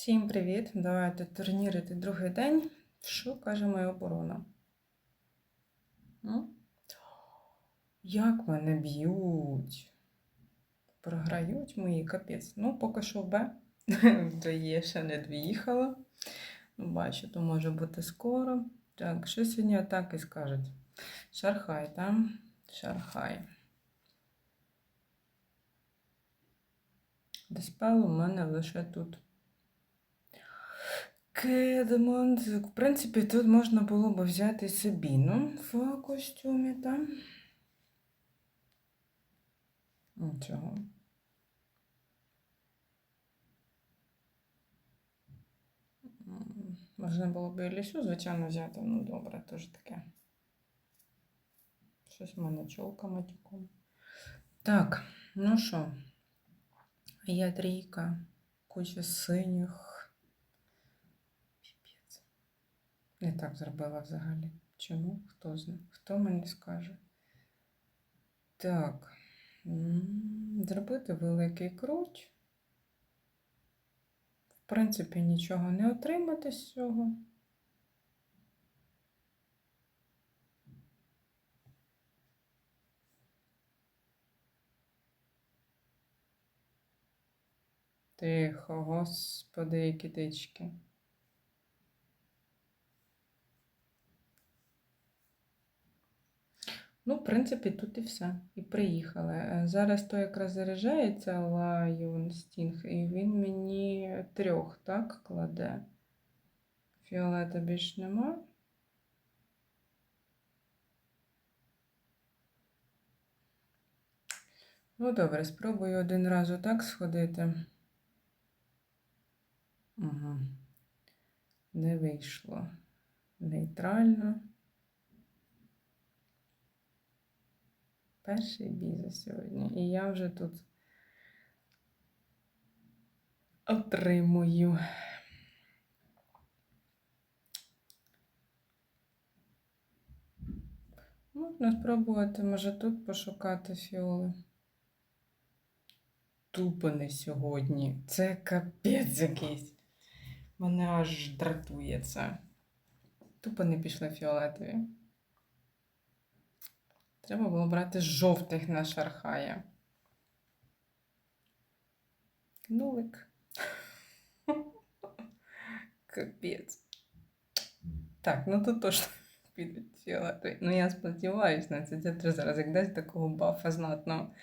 Всім привіт! Давайте турнірити другий день. Що каже моя оборона? М? Як мене б'ють? Програють мої капець. Ну, поки що Б. До Є ще не доїхала. Ну, Бачу, то може бути скоро. Так, що сьогодні атаки скажуть? Шархай, там? Шархай. Диспел у мене лише тут. Кедмонд. В принципі, тут можна було б взяти Сабіну в костюмі, там. Нічого. Можна було б і лісю, звичайно, взяти. Ну, добре, теж таке. Щось в мене чолка матюком. Так, ну що, я трійка, куча синіх. Не так зробила взагалі. Чому? Хто знає? Хто мені скаже? Так. Зробити великий круть. В принципі, нічого не отримати з цього. Тихо, господи, які тички. Ну, в принципі, тут і все. І приїхали. Е, Зараз то якраз заряджається Lion Sting, і він мені трьох, так, кладе. Фіолета більш нема. Ну, добре, спробую один раз отак сходити. Угу. Не вийшло. Нейтрально. Перший бій за сьогодні. І я вже тут отримую. Можна спробувати, може, тут пошукати фіоли. Тупо не сьогодні. Це капець якийсь. Мене аж дратує це. Тупо не пішли фіолетові. Треба було брати жовтих на шархая. Нулик. Капець. Так, ну тут точно підуть. Ну, я сподіваюся на це. Це зараз як дасть такого бафа знатного.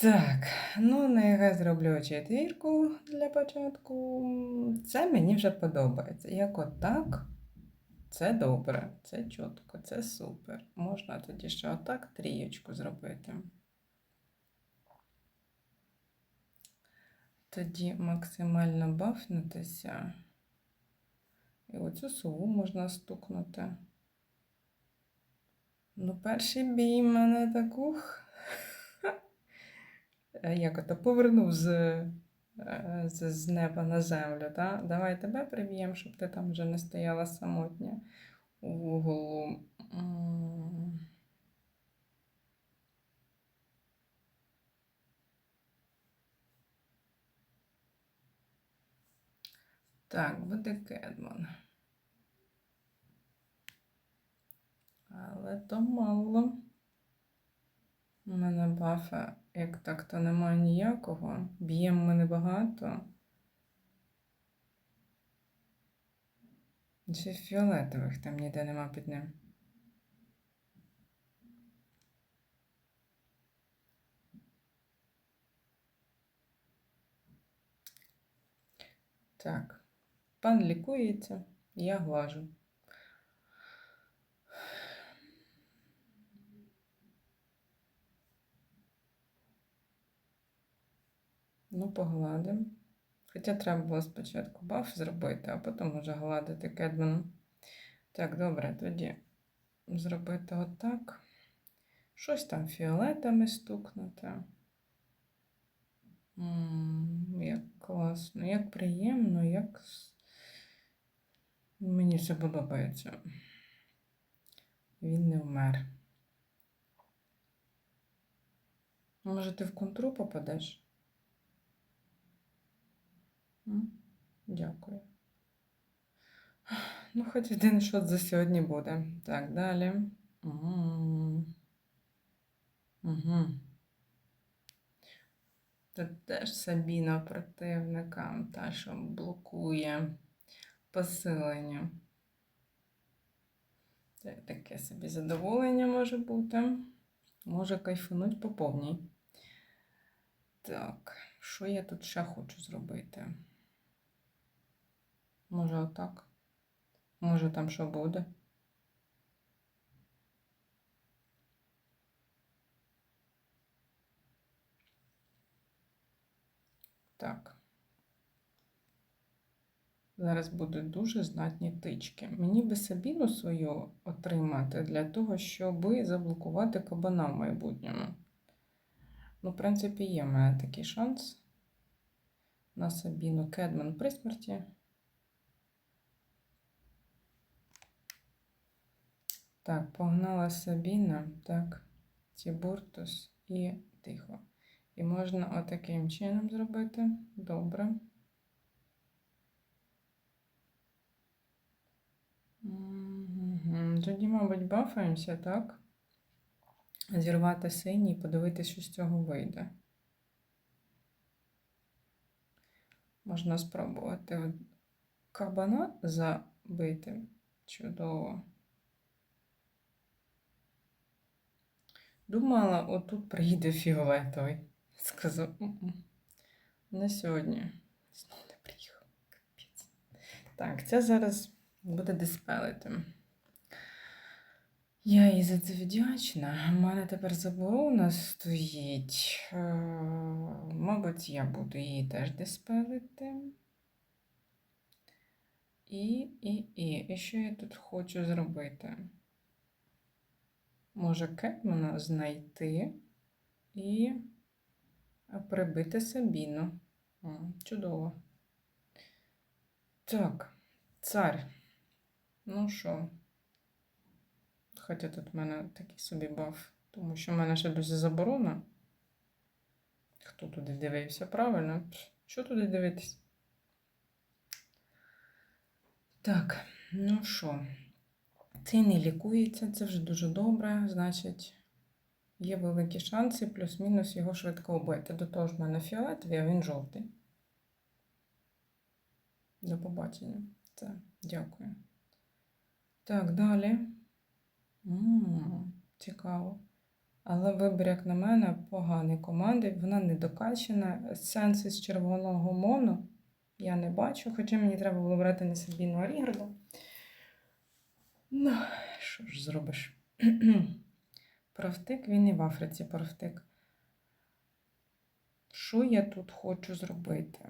Так, ну нехай зроблю четвірку для початку. Це мені вже подобається. Як отак, це добре, це чітко, це супер. Можна тоді ще отак трієчку зробити. Тоді максимально бафнутися. І оцю сову можна стукнути. Ну, перший бій мене так ух. Е, Як ото повернув з, з, з неба на землю. Та? Давай тебе приб'ємо, щоб ти там вже не стояла самотня у вуглу. Так, буде Кедман. Але то мало. У мене бафа, як так, то немає ніякого. Б'ємо ми небагато. Ще фіолетових там ніде нема під ним. Так, пан лікується, я глажу. Ну, погладимо. Хоча треба було спочатку баф зробити, а потім вже гладити кедманом. Так, добре, тоді зробити отак. Щось там фіолетами стукнути. М, Як класно, як приємно, як. Мені все подобається. Він не вмер. Може, ти в контру попадеш? Дякую. Ну, хоч один шот за сьогодні буде. Так, далі. Угу. Угу. Тут теж Сабіна противника, та, що блокує посилення. Це таке собі задоволення може бути. Може кайфануть по повній. Так, що я тут ще хочу зробити? Може, отак? Може, там що буде? Так. Зараз будуть дуже знатні тички. Мені би Сабіну свою отримати для того, щоб заблокувати кабана в майбутньому. Ну, в принципі, є в мене такий шанс. На Сабіну Кедман при смерті. Так, погнала Сабіна, так, Тібуртус і тихо. І можна отаким чином зробити. Добре. Тоді, мабуть, бафаємося, так? Зірвати синій і подивитися, що з цього вийде. Можна спробувати кабана забити. Чудово. Думала, отут приїде фіолетовий. Сказав, «М-м, не сьогодні. Знову не приїхав. Капець. Так, це зараз буде диспелити. Я їй за це вдячна. У мене тепер заборона стоїть. Е, Мабуть, я буду її теж диспелити. І, і, і. І що я тут хочу зробити? Може Кетмана знайти і прибити Сабіну. Чудово. Так, цар. Ну що? Хоча тут в мене такий собі баф, тому що в мене ще досі заборона. Хто туди дивився? Правильно? Що туди дивитись? Так, ну що? Цей не лікується, це вже дуже добре. Значить, є великі шанси, плюс-мінус його швидко убити. До того ж, в мене фіолетовий, а він жовтий. До побачення. Це, дякую. Так, далі. м цікаво. Але вибір, як на мене, поганий команди. Вона не докачана. Сенси з червоного моно я не бачу, хоча мені треба було брати не Сабіну Аріграда. Ну, що ж зробиш? Провтик, він і в Африці провтик. Що я тут хочу зробити?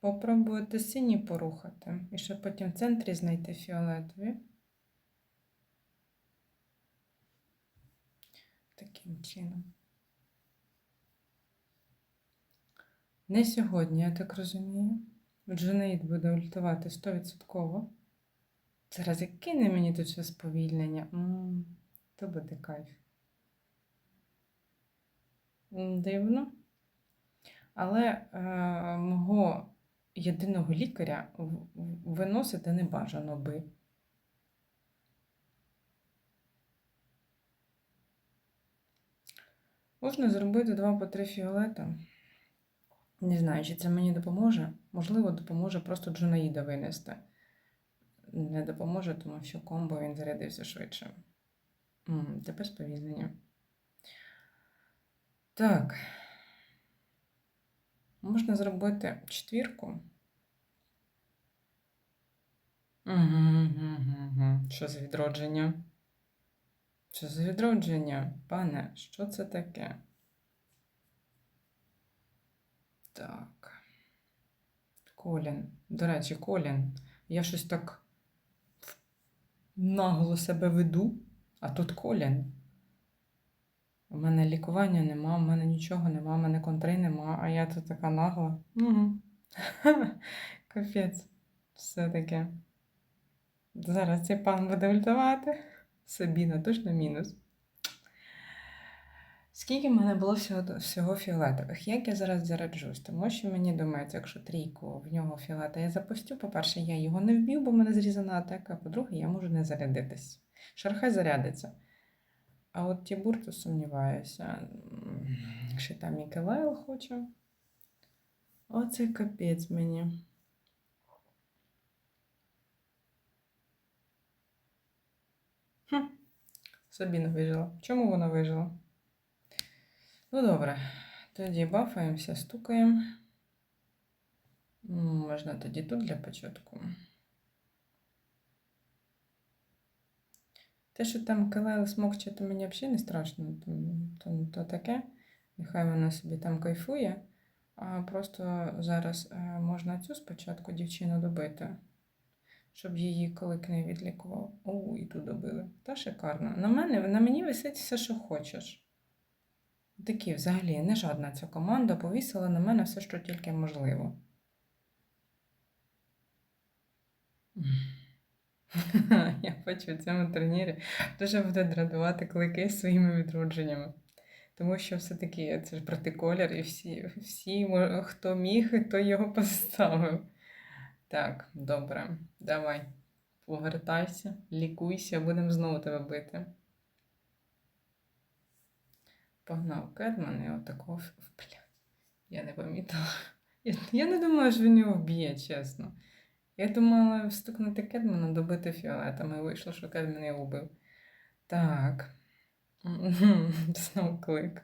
Попробувати сині порухати. І ще потім в центрі знайти фіолетові. Таким чином. Не сьогодні, я так розумію. Дженеїд буде ультувати 100%. Зараз як кине мені тут ще сповільнення. М, То буде кайф. Дивно. Але е, мого єдиного лікаря виносити не бажано би. Можна зробити два по три фіолета. Не знаю, чи це мені допоможе. Можливо, допоможе просто Джунаїда винести. Не допоможе, тому що комбо він зарядився швидше. Тепер сповільнення. Так. Можна зробити четвірку. Угу, угу, угу. Що за відродження? Що за відродження? Пане, що це таке? Так. Колін. До речі, Колін. Я щось так нагло себе веду, а тут Колін. У мене лікування нема, у мене нічого нема, у мене контри нема, а я тут така нагла. Угу. Капець. Все таке. Зараз цей пан буде ультувати. Сабіна точно мінус. Скільки в мене було всього, всього фіолетових? Як я зараз заряджусь? Тому що мені думається, якщо трійку в нього фіолета я запустю, по-перше, я його не вб'ю, бо в мене зрізана атака, по-друге, я можу не зарядитись. Шархай зарядиться. А от Тібур, то сумніваюся. Якщо там Мікелайл хоче. Оце капець мені. Хм. Сабіна вижила. Чому вона вижила? Ну, добре. Тоді бафаємося, стукаємо. Можна тоді тут для початку. Те, що там Келел смокче, то мені взагалі не страшно. То, то, то таке. Нехай вона собі там кайфує. А просто зараз е, можна цю спочатку дівчину добити, щоб її колик не відлікував. О, і тут добили. Та шикарно. На мене, на мені висить все, що хочеш. Такі взагалі не жадна ця команда повісила на мене все, що тільки можливо. Я бачу в цьому турнірі дуже буде дратувати клики своїми відродженнями. Тому що все-таки це ж протиколір, і всі, всі, хто міг, той його поставив. Так, добре, давай. Повертайся, лікуйся, будемо знову тебе бити. Погнав Кедман і отакого. Бля, я не помітила. Я, я не думала, що він його вб'є, чесно. Я думала встукнути Кедмана, добити фіолетами, і вийшло, що Кедман його вбив. Так. Знову клик.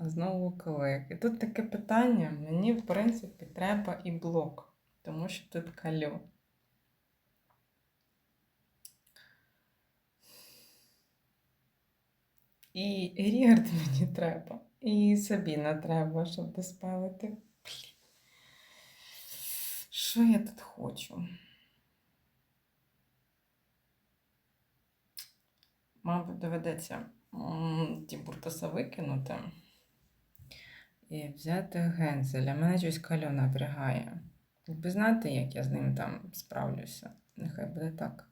Знову клик. І тут таке питання. Мені, в принципі, треба і блок, тому що тут калю. І Рігард мені треба. І Сабіна треба, щоб диспелити. Блін. Що я тут хочу? Мабуть, доведеться ті буртаса викинути і взяти гензеля. Мене щось кальо напрягає. Ви знаєте, як я з ним там справлюся? Нехай буде так.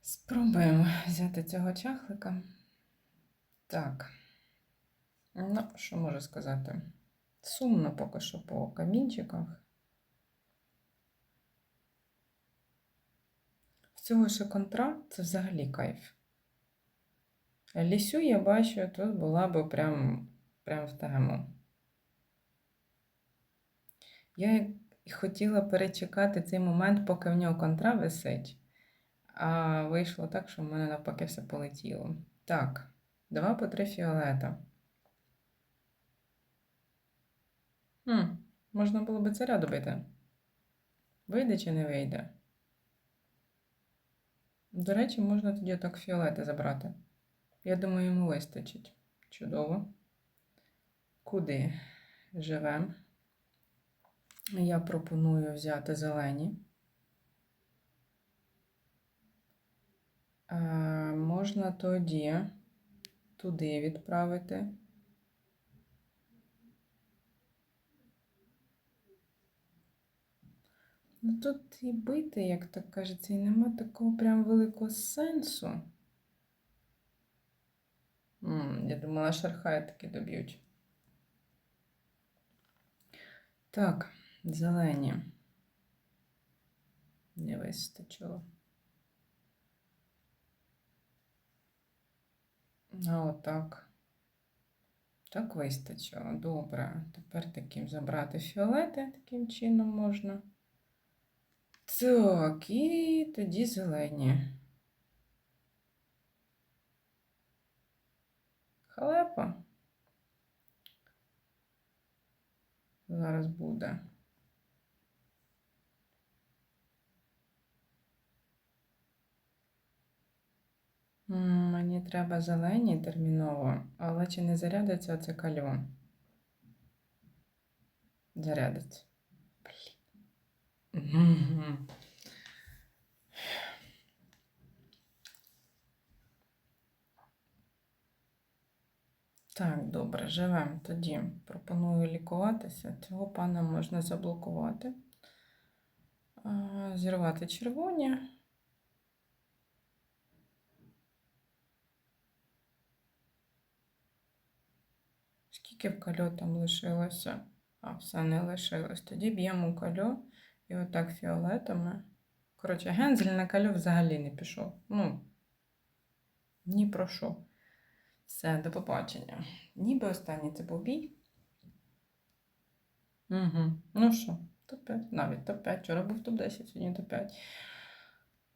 Спробуємо взяти цього чахлика. Так. Ну, що можу сказати? Сумно поки що по камінчиках. В цього ще контра це взагалі кайф. Лісю я бачу, тут була би прям, прям в тему. Я хотіла перечекати цей момент, поки в нього контра висить. А вийшло так, що в мене навпаки все полетіло. Так, два по три фіолета. Хм, можна було би царя добити. Вийде чи не вийде? До речі, можна тоді так фіолети забрати. Я думаю, йому вистачить. Чудово. Куди живемо? Я пропоную взяти зелені. А, можна тоді туди відправити. Ну тут і бити, як то кажеться, і нема такого прям великого сенсу. М, я думала, шархай таки доб'ють. Так, зелені. Не вистачило. А отак. Так вистачило. Добре. Тепер таким забрати фіолети таким чином можна. Так, і тоді зелені. Халепа. Зараз буде. Мені треба зелені терміново, але чи не зарядиться оце кальон? Зарядиться. Так, добре, живемо. Тоді пропоную лікуватися. Цього пана можна заблокувати, зірвати червоні. Кальо там лишилося, а все не лишилось. Тоді б'ємо кальо і отак фіолетами. Коротше, гензель на кальо взагалі не пішов. Ну, ні про що. Все, до побачення. Ніби останній це був бій. Угу. Ну що, топ-5, навіть топ-5. Вчора був топ-10, сьогодні топ-5.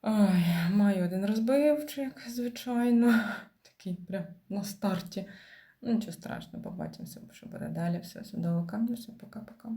Ой, маю один розбивчик, звичайно. Такий прям на старті. Ну, нічого страшного, побачимося, що буде далі. Все, судово камню, все, пока-пока.